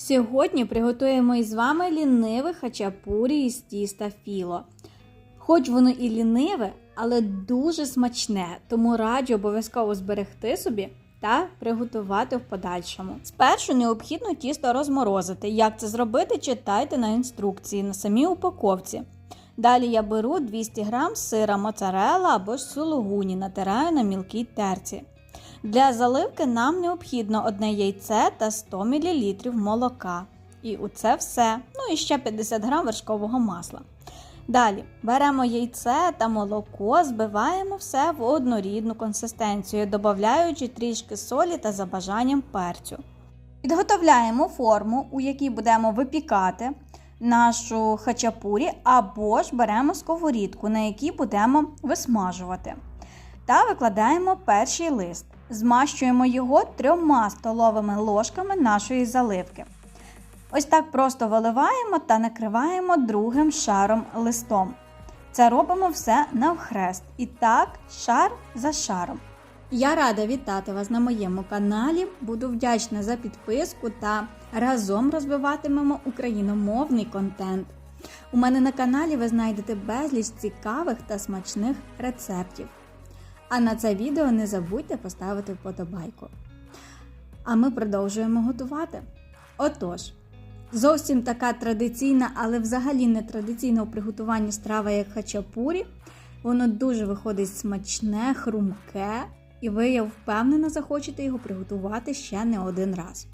Сьогодні приготуємо із вами ліниве хачапурі із тіста філо. Хоч воно і ліниве, але дуже смачне, тому раджу обов'язково зберегти собі та приготувати в подальшому. Спершу необхідно тісто розморозити. Як це зробити, читайте на інструкції на самій упаковці. Далі я беру 200 г сира моцарелла або сулугуні, натираю на мілкій терці. Для заливки нам необхідно одне яйце та 100 мл молока. І у це все. Ну і ще 50 г вершкового масла. Далі беремо яйце та молоко, збиваємо все в однорідну консистенцію, додаючи трішки солі та за бажанням перцю. Підготовляємо форму, у якій будемо випікати нашу хачапурі, або ж беремо сковорідку, на якій будемо висмажувати. Та викладаємо перший лист. Змащуємо його трьома столовими ложками нашої заливки. Ось так просто виливаємо та накриваємо другим шаром листом. Це робимо все навхрест. І так, шар за шаром. Я рада вітати вас на моєму каналі. Буду вдячна за підписку та разом розвиватимемо україномовний контент. У мене на каналі ви знайдете безліч цікавих та смачних рецептів. А на це відео не забудьте поставити вподобайку. А ми продовжуємо готувати. Отож, зовсім така традиційна, але взагалі не традиційна у приготуванні страва, як хачапурі. Воно дуже виходить смачне, хрумке, і ви, я впевнена, захочете його приготувати ще не один раз.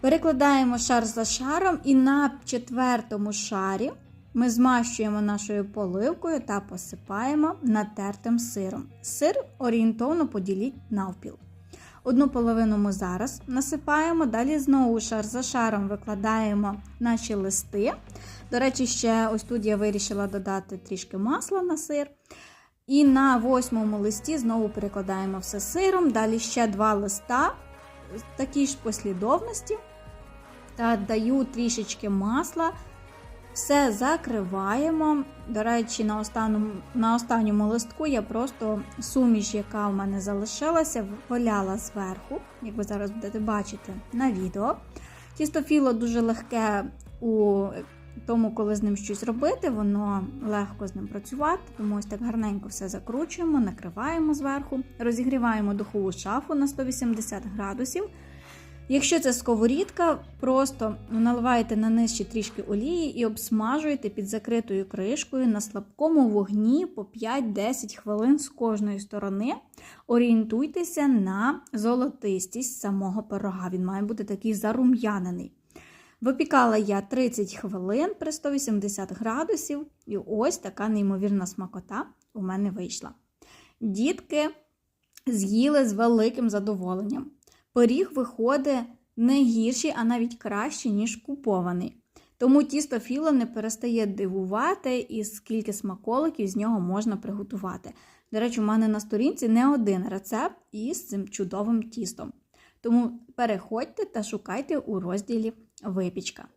Перекладаємо шар за шаром, і на четвертому шарі ми змащуємо нашою поливкою та посипаємо натертим сиром. Сир орієнтовно поділіть навпіл. Одну половину ми зараз насипаємо, далі знову шар за шаром викладаємо наші листи. До речі, ще ось тут я вирішила додати трішки масла на сир. І на восьмому листі знову перекладаємо все сиром. Далі ще два листа в такій ж послідовності. Та даю трішечки масла. Все закриваємо. До речі, на останньому, на останньому листку я просто суміш, яка в мене залишилася, валяла зверху, як ви зараз будете бачити на відео. Тісто філо дуже легке у тому, коли з ним щось робити, воно легко з ним працювати, тому ось так гарненько все закручуємо, накриваємо зверху, розігріваємо духову шафу на 180 градусів. Якщо це сковорідка, просто наливаєте на низ ще трішки олії і обсмажуєте під закритою кришкою на слабкому вогні по 5-10 хвилин з кожної сторони. Орієнтуйтеся на золотистість самого пирога. Він має бути такий зарум'янений. Випікала я 30 хвилин при 180 градусів, і ось така неймовірна смакота у мене вийшла. Дітки з'їли з великим задоволенням. Пиріг виходить не гірший, а навіть кращий, ніж купований. Тому тісто філо не перестає дивувати, і скільки смаколиків з нього можна приготувати. До речі, у мене на сторінці не один рецепт із цим чудовим тістом. Тому переходьте та шукайте у розділі випічка.